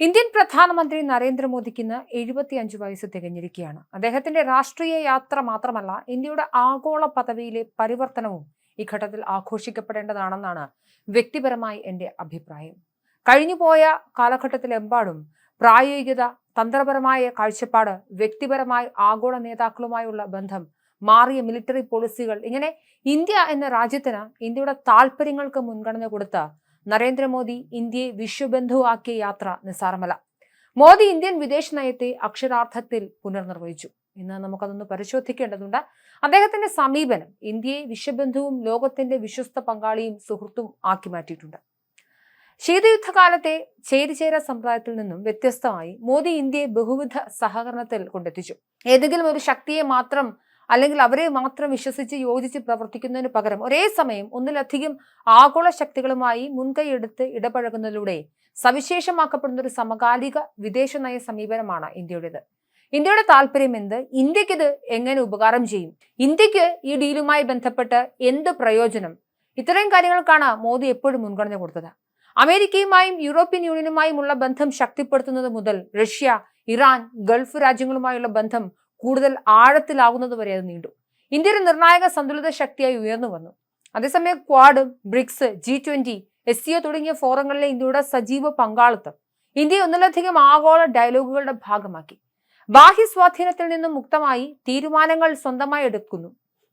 Indian പ്രധാനമന്ത്രി നരേന്ദ്രമോദിക്ക് ഇന്ന് എഴുപത്തിയഞ്ച് വയസ്സ് തികഞ്ഞിരിക്കുകയാണ്. അദ്ദേഹത്തിന്റെ രാഷ്ട്രീയ യാത്ര മാത്രമല്ല ഇന്ത്യയുടെ ആഗോള പദവിയിലെ പരിവർത്തനവും ഈ ഘട്ടത്തിൽ ആഘോഷിക്കപ്പെടേണ്ടതാണെന്നാണ് വ്യക്തിപരമായി എന്റെ അഭിപ്രായം. കഴിഞ്ഞുപോയ കാലഘട്ടത്തിലെമ്പാടും പ്രായോഗികത തന്ത്രപരമായ കാഴ്ചപ്പാട് വ്യക്തിപരമായി ആഗോള നേതാക്കളുമായുള്ള ബന്ധം മാറിയ മിലിറ്ററി പോളിസികൾ ഇങ്ങനെ ഇന്ത്യ എന്ന രാജ്യത്തിന് ഇന്ത്യയുടെ താല്പര്യങ്ങൾക്ക് മുൻഗണന കൊടുത്ത നരേന്ദ്രമോദി ഇന്ത്യയെ വിശ്വബന്ധുവാക്കിയ യാത്ര നിസ്സാരമല്ല മോദി ഇന്ത്യൻ വിദേശ നയത്തെ അക്ഷരാർത്ഥത്തിൽ പുനർനിർവഹിച്ചു. ഇന്ന് നമുക്കതൊന്ന് പരിശോധിക്കേണ്ടതുണ്ട്. അദ്ദേഹത്തിന്റെ സമീപനം ഇന്ത്യയെ വിശ്വബന്ധുവും ലോകത്തിന്റെ വിശ്വസ്ത പങ്കാളിയും സുഹൃത്തും ആക്കി മാറ്റിയിട്ടുണ്ട്. ശീതയുദ്ധകാലത്തെ ചേരിചേര സമ്പ്രദായത്തിൽ നിന്നും വ്യത്യസ്തമായി മോദി ഇന്ത്യയെ ബഹുവിധ സഹകരണത്തിൽ കൊണ്ടെത്തിച്ചു. ഏതെങ്കിലും ഒരു ശക്തിയെ മാത്രം അല്ലെങ്കിൽ അവരെ മാത്രം വിശ്വസിച്ച് യോജിച്ച് പ്രവർത്തിക്കുന്നതിന് പകരം ഒരേ സമയം ഒന്നിലധികം ആഗോള ശക്തികളുമായി മുൻകൈയെടുത്ത് ഇടപഴകുന്നതിലൂടെ സവിശേഷമാക്കപ്പെടുന്ന ഒരു സമകാലിക വിദേശ നയ സമീപനമാണ് ഇന്ത്യയുടേത്. ഇന്ത്യയുടെ താല്പര്യം എന്ത്? ഇന്ത്യയ്ക്ക് ഇത് എങ്ങനെ ഉപകാരം ചെയ്യും? ഇന്ത്യയ്ക്ക് ഈ ഡീലുമായി ബന്ധപ്പെട്ട് എന്ത് പ്രയോജനം? ഇത്തരം കാര്യങ്ങൾക്കാണ് മോദി എപ്പോഴും മുൻഗണന കൊടുത്തത്. അമേരിക്കയുമായും യൂറോപ്യൻ യൂണിയനുമായുമുള്ള ബന്ധം ശക്തിപ്പെടുത്തുന്നത് മുതൽ റഷ്യ ഇറാൻ ഗൾഫ് രാജ്യങ്ങളുമായുള്ള ബന്ധം കൂടുതൽ ആഴത്തിലാവുന്നത് വരെ അത് നീണ്ടു. ഇന്ത്യ ഒരു നിർണായക സന്തുലിത ശക്തിയായി ഉയർന്നു വന്നു. അതേസമയം Quad BRICS G twenty S C O തുടങ്ങിയ ഫോറങ്ങളിലെ ഇന്ത്യയുടെ സജീവ പങ്കാളിത്തം ഇന്ത്യ ഒന്നിലധികം ആഗോള ഡയലോഗുകളുടെ ഭാഗമാക്കി. ബാഹ്യ സ്വാധീനത്തിൽ നിന്നും മുക്തമായി തീരുമാനങ്ങൾ സ്വന്തമായി എടുക്കുന്നു.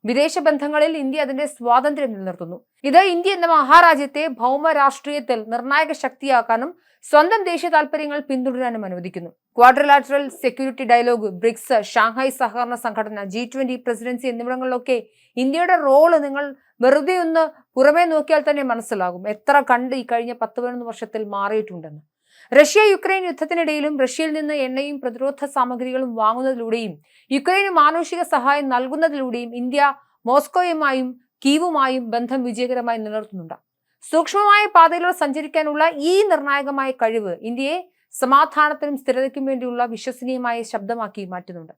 വിദേശ ബന്ധങ്ങളിൽ ഇന്ത്യ അതിന്റെ സ്വാതന്ത്ര്യം നിലനിർത്തുന്നു. ഇത് ഇന്ത്യ എന്ന മഹാരാജ്യത്തെ ഭൗമ രാഷ്ട്രീയത്തിൽ നിർണായക ശക്തിയാക്കാനും സ്വന്തം ദേശീയ താൽപര്യങ്ങൾ പിന്തുടരാനും അനുവദിക്കുന്നു. Quadrilateral security dialogue BRICS Shanghai സഹകരണ സംഘടന ജി ട്വന്റി പ്രസിഡൻസി എന്നിവിടങ്ങളിലൊക്കെ ഇന്ത്യയുടെ റോൾ നിങ്ങൾ വെറുതെ ഒന്ന് പുറമേ നോക്കിയാൽ തന്നെ മനസ്സിലാകും. എത്ര കണ്ട് ഈ കഴിഞ്ഞ പത്ത് പതിനൊന്ന് വർഷത്തിൽ മാറിയിട്ടുണ്ടെന്ന്. റഷ്യ യുക്രൈൻ യുദ്ധത്തിനിടയിലും റഷ്യയിൽ നിന്ന് എണ്ണയും പ്രതിരോധ സാമഗ്രികളും വാങ്ങുന്നതിലൂടെയും യുക്രൈന് മാനുഷിക സഹായം നൽകുന്നതിലൂടെയും ഇന്ത്യ മോസ്കോയുമായും കീവുമായും ബന്ധം വിജയകരമായി നിലനിർത്തുന്നുണ്ട്. സൂക്ഷ്മമായ പാതയിലൂടെ സഞ്ചരിക്കാനുള്ള ഈ നിർണായകമായ കഴിവ് ഇന്ത്യയെ സമാധാനത്തിനും സ്ഥിരതയ്ക്കും വേണ്ടിയുള്ള വിശ്വസനീയമായ ശബ്ദമാക്കി മാറ്റുന്നുണ്ട്.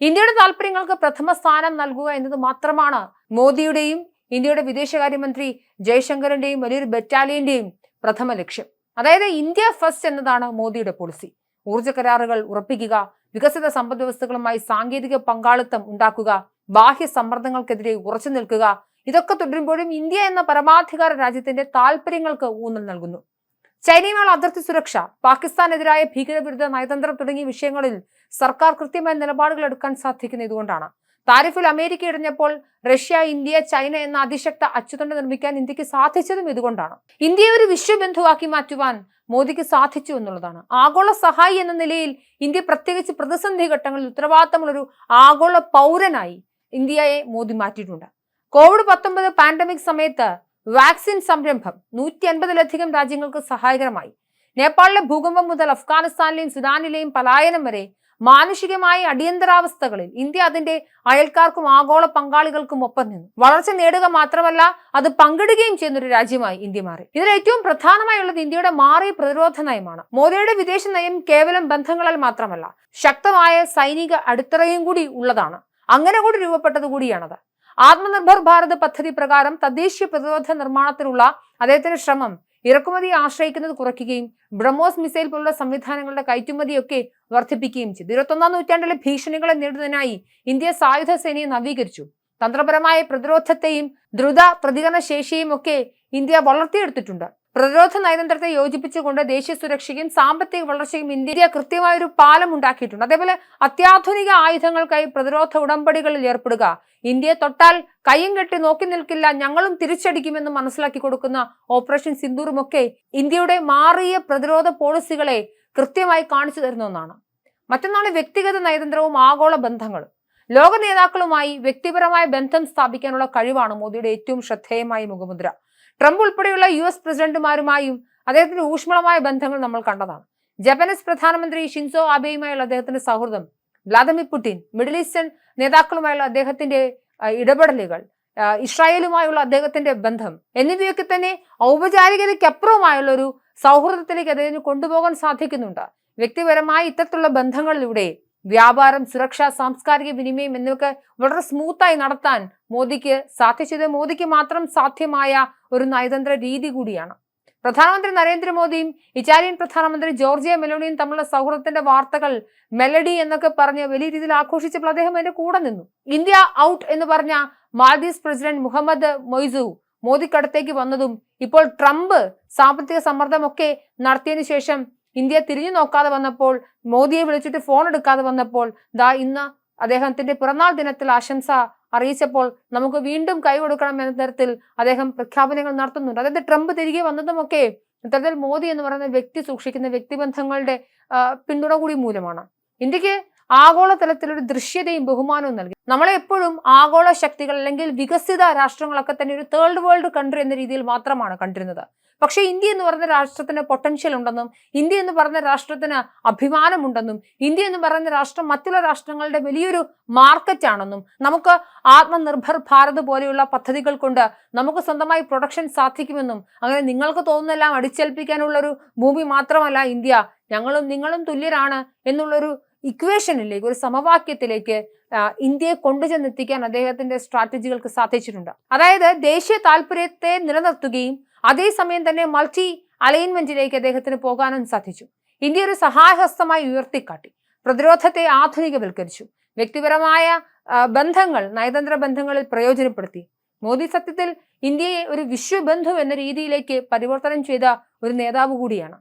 ഇന്ത്യയുടെ താല്പര്യങ്ങൾക്ക് പ്രഥമ സ്ഥാനം നൽകുക എന്നത് മാത്രമാണ് മോദിയുടെയും ഇന്ത്യയുടെ വിദേശകാര്യമന്ത്രി ജയശങ്കറിന്റെയും വലിയൊരു ബറ്റാലിയന്റെയും പ്രഥമ ലക്ഷ്യം. അതായത് ഇന്ത്യ ഫസ്റ്റ് എന്നതാണ് മോദിയുടെ പോളിസി ഊർജ കരാറുകൾ ഉറപ്പിക്കുക വികസിത സമ്പദ് വ്യവസ്ഥകളുമായി സാങ്കേതിക പങ്കാളിത്തം ഉണ്ടാക്കുക ബാഹ്യ സമ്മർദ്ദങ്ങൾക്കെതിരെ ഉറച്ചു നിൽക്കുക ഇതൊക്കെ തുടരുമ്പോഴും ഇന്ത്യ എന്ന പരമാധികാര രാജ്യത്തിന്റെ താല്പര്യങ്ങൾക്ക് ഊന്നൽ നൽകുന്നു. ചൈനയുമായുള്ള അതിർത്തി സുരക്ഷ പാകിസ്ഥാനെതിരായ ഭീകരവിരുദ്ധ നയതന്ത്രം തുടങ്ങിയ വിഷയങ്ങളിൽ സർക്കാർ കൃത്യമായ നിലപാടുകൾ എടുക്കാൻ സാധിക്കുന്ന ഇതുകൊണ്ടാണ്. താരിഫിൽ അമേരിക്ക ഇടഞ്ഞപ്പോൾ റഷ്യ ഇന്ത്യ ചൈന എന്ന അതിശക്ത അച്ചുതണ്ട് നിർമ്മിക്കാൻ ഇന്ത്യയ്ക്ക് സാധിച്ചതും ഇതുകൊണ്ടാണ്. ഇന്ത്യയെ ഒരു വിശ്വബന്ധുവാക്കി മാറ്റുവാൻ മോദിക്ക് സാധിച്ചു എന്നുള്ളതാണ്. ആഗോള സഹായി എന്ന നിലയിൽ ഇന്ത്യ പ്രത്യേകിച്ച് പ്രതിസന്ധി ഘട്ടങ്ങളിൽ ഉത്തരവാദിത്തമുള്ളൊരു ആഗോള പൗരനായി ഇന്ത്യയെ മോദി മാറ്റിയിട്ടുണ്ട്. കോവിഡ് പത്തൊമ്പത് പാൻഡമിക് സമയത്ത് വാക്സിൻ സംരംഭം നൂറ്റി അൻപതിലധികം രാജ്യങ്ങൾക്ക് സഹായകരമായി. നേപ്പാളിലെ ഭൂകമ്പം മുതൽ അഫ്ഗാനിസ്ഥാനിലെയും സുഡാനിലെയും പലായനം വരെ മാനുഷികമായ അടിയന്തരാവസ്ഥകളിൽ ഇന്ത്യ അതിന്റെ അയൽക്കാർക്കും ആഗോള പങ്കാളികൾക്കും ഒപ്പം നിന്നു. വളർച്ച നേടുക മാത്രമല്ല അത് പങ്കിടുകയും ചെയ്യുന്ന ഒരു രാജ്യമായി ഇന്ത്യ മാറി. ഇതിൽ ഏറ്റവും പ്രധാനമായുള്ളത് ഇന്ത്യയുടെ മാറിയ പ്രതിരോധ നയമാണ്. മോദിയുടെ വിദേശ നയം കേവലം ബന്ധങ്ങളാൽ മാത്രമല്ല ശക്തമായ സൈനിക അടിത്തറയും കൂടി ഉള്ളതാണ്. അങ്ങനെ കൂടി രൂപപ്പെട്ടത് കൂടിയാണത്. ആത്മനിർഭർ ഭാരത് പദ്ധതി പ്രകാരം തദ്ദേശീയ പ്രതിരോധ നിർമ്മാണത്തിനുള്ള അദ്ദേഹത്തിന്റെ ശ്രമം ഇറക്കുമതിയെ ആശ്രയിക്കുന്നത് കുറയ്ക്കുകയും ബ്രഹ്മോസ് മിസൈൽ പോലുള്ള സംവിധാനങ്ങളുടെ കയറ്റുമതിയൊക്കെ വർദ്ധിപ്പിക്കുകയും ചെയ്തു. ഇരുപത്തൊന്നാം നൂറ്റാണ്ടിലെ ഭീഷണികളെ നേരിടുന്നതിനായി ഇന്ത്യ സായുധ സേനയെ നവീകരിച്ചു. തന്ത്രപരമായ പ്രതിരോധത്തെയും ദ്രുത പ്രതികരണ ശേഷിയും ഒക്കെ ഇന്ത്യ വളർത്തിയെടുത്തിട്ടുണ്ട്. പ്രതിരോധ നയതന്ത്രത്തെ യോജിപ്പിച്ചുകൊണ്ട് ദേശീയ സുരക്ഷയും സാമ്പത്തിക വളർച്ചയും ഇന്ത്യ കൃത്യമായൊരു പാലം ഉണ്ടാക്കിയിട്ടുണ്ട്. അതേപോലെ അത്യാധുനിക ആയുധങ്ങൾക്കായി പ്രതിരോധ ഉടമ്പടികളിൽ ഏർപ്പെടുക. ഇന്ത്യയെ തൊട്ടാൽ കയ്യും കെട്ടി നോക്കി നിൽക്കില്ല ഞങ്ങളും തിരിച്ചടിക്കുമെന്ന് മനസ്സിലാക്കി കൊടുക്കുന്ന ഓപ്പറേഷൻ സിന്ദൂറുമൊക്കെ ഇന്ത്യയുടെ മാറിയ പ്രതിരോധ പോളിസികളെ കൃത്യമായി കാണിച്ചു തരുന്ന ഒന്നാണ്. മറ്റൊന്നാണ് വ്യക്തിഗത നയതന്ത്രവും ആഗോള ബന്ധങ്ങളും. ലോക നേതാക്കളുമായി വ്യക്തിപരമായ ബന്ധം സ്ഥാപിക്കാനുള്ള കഴിവാണ് മോദിയുടെ ഏറ്റവും ശ്രദ്ധേയമായ മുഖമുദ്ര. ട്രംപ് ഉൾപ്പെടെയുള്ള യു എസ് പ്രസിഡന്റുമാരുമായും അദ്ദേഹത്തിന്റെ ഊഷ്മളമായ ബന്ധങ്ങൾ നമ്മൾ കണ്ടതാണ്. ജപ്പാനീസ് പ്രധാനമന്ത്രി ഷിൻസോ ആബെയുമായുള്ള അദ്ദേഹത്തിന്റെ സൗഹൃദം വ്ളാദിമിർ പുടിൻ മിഡിൽ ഈസ്റ്റേൺ നേതാക്കളുമായുള്ള അദ്ദേഹത്തിന്റെ ഇടപെടലുകൾ ഇസ്രായേലുമായുള്ള അദ്ദേഹത്തിന്റെ ബന്ധം എന്നിവയൊക്കെ തന്നെ ഔപചാരികതയ്ക്കപ്പുറമായുള്ള ഒരു സൗഹൃദത്തിലേക്ക് അദ്ദേഹത്തിന് കൊണ്ടുപോകാൻ സാധിക്കുന്നുണ്ട്. വ്യക്തിപരമായ ഇത്തരത്തിലുള്ള ബന്ധങ്ങളിലൂടെ വ്യാപാരം സുരക്ഷ സാംസ്കാരിക വിനിമയം എന്നിവയൊക്കെ വളരെ സ്മൂത്തായി നടത്താൻ മോദിക്ക് സാധിച്ചത് മോദിക്ക് മാത്രം സാധ്യമായ ഒരു നയതന്ത്ര രീതി കൂടിയാണ്. പ്രധാനമന്ത്രി നരേന്ദ്രമോദിയും ഇറ്റാലിയൻ പ്രധാനമന്ത്രി ജോർജിയ മെലോണിയും തമ്മിലുള്ള സൗഹൃദത്തിന്റെ വാർത്തകൾ മെലഡി എന്നൊക്കെ പറഞ്ഞ് വലിയ രീതിയിൽ ആഘോഷിച്ചപ്പോൾ അദ്ദേഹം അതിന്റെ കൂടെ നിന്നു. ഇന്ത്യ ഔട്ട് എന്ന് പറഞ്ഞ മാൽദീവ്സ് പ്രസിഡന്റ് മുഹമ്മദ് മൊയ്സു മോദിക്കടുത്തേക്ക് വന്നതും ഇപ്പോൾ ട്രംപ് സാമ്പത്തിക സമ്മർദ്ദമൊക്കെ നടത്തിയതിനു ശേഷം ഇന്ത്യ തിരിഞ്ഞു നോക്കാതെ വന്നപ്പോൾ മോദിയെ വിളിച്ചിട്ട് ഫോൺ എടുക്കാതെ വന്നപ്പോൾ ദാ ഇന്ന് അദ്ദേഹത്തിന്റെ പിറന്നാൾ ദിനത്തിൽ ആശംസ അറിയിച്ചപ്പോൾ നമുക്ക് വീണ്ടും കൈ കൊടുക്കണം എന്ന തരത്തിൽ അദ്ദേഹം പ്രഖ്യാപനങ്ങൾ നടത്തുന്നുണ്ട്. അതായത് ട്രംപ് തിരികെ വന്നതുമൊക്കെ ഇത്തരത്തിൽ മോദി എന്ന് പറയുന്ന വ്യക്തി സൂക്ഷിക്കുന്ന വ്യക്തിബന്ധങ്ങളുടെ പിന്തുണ കൂടി മൂലമാണ്. ഇന്ത്യയ്ക്ക് ആഗോളതലത്തിൽ ഒരു ദൃശ്യതയും ബഹുമാനവും നൽകി. നമ്മളെ എപ്പോഴും ആഗോള ശക്തികൾ അല്ലെങ്കിൽ വികസിത രാഷ്ട്രങ്ങളൊക്കെ തന്നെ ഒരു തേർഡ് വേൾഡ് കൺട്രി എന്ന രീതിയിൽ മാത്രമാണ് കണ്ടിരുന്നത്. പക്ഷെ ഇന്ത്യ എന്ന് പറയുന്ന രാഷ്ട്രത്തിന് പൊട്ടൻഷ്യൽ ഉണ്ടെന്നും ഇന്ത്യ എന്ന് പറയുന്ന രാഷ്ട്രത്തിന് അഭിമാനമുണ്ടെന്നും ഇന്ത്യ എന്ന് പറയുന്ന രാഷ്ട്രം മറ്റുള്ള രാഷ്ട്രങ്ങളുടെ വലിയൊരു മാർക്കറ്റ് ആണെന്നും നമുക്ക് ആത്മനിർഭർ ഭാരത് പോലെയുള്ള പദ്ധതികൾ കൊണ്ട് നമുക്ക് സ്വന്തമായി പ്രൊഡക്ഷൻ സാധിക്കുമെന്നും അങ്ങനെ നിങ്ങൾക്ക് തോന്നുന്നെല്ലാം അടിച്ചേൽപ്പിക്കാനുള്ള ഒരു ഭൂമി മാത്രമല്ല ഇന്ത്യ. ഞങ്ങളും നിങ്ങളും തുല്യരാണ് എന്നുള്ളൊരു ഇക്വേഷനിലേക്ക് ഒരു സമവാക്യത്തിലേക്ക് ഇന്ത്യയെ കൊണ്ടുചെന്നെത്തിക്കാൻ അദ്ദേഹത്തിന്റെ സ്ട്രാറ്റജികൾക്ക് സാധിച്ചിട്ടുണ്ട്. അതായത് ദേശീയ താല്പര്യത്തെ നിലനിർത്തുകയും അതേസമയം തന്നെ മൾട്ടി അലൈൻമെന്റിലേക്ക് അദ്ദേഹത്തിന് പോകാനും സാധിച്ചു. ഇന്ത്യ ഒരു സഹായഹസ്തമായി ഉയർത്തിക്കാട്ടി പ്രതിരോധത്തെ ആധുനികവൽക്കരിച്ചു വ്യക്തിപരമായ ബന്ധങ്ങൾ നയതന്ത്ര ബന്ധങ്ങളിൽ പ്രയോജനപ്പെടുത്തി. മോദി സത്യത്തിൽ ഇന്ത്യയെ ഒരു വിശ്വബന്ധു എന്ന രീതിയിലേക്ക് പരിവർത്തനം ചെയ്ത ഒരു നേതാവ് കൂടിയാണ്.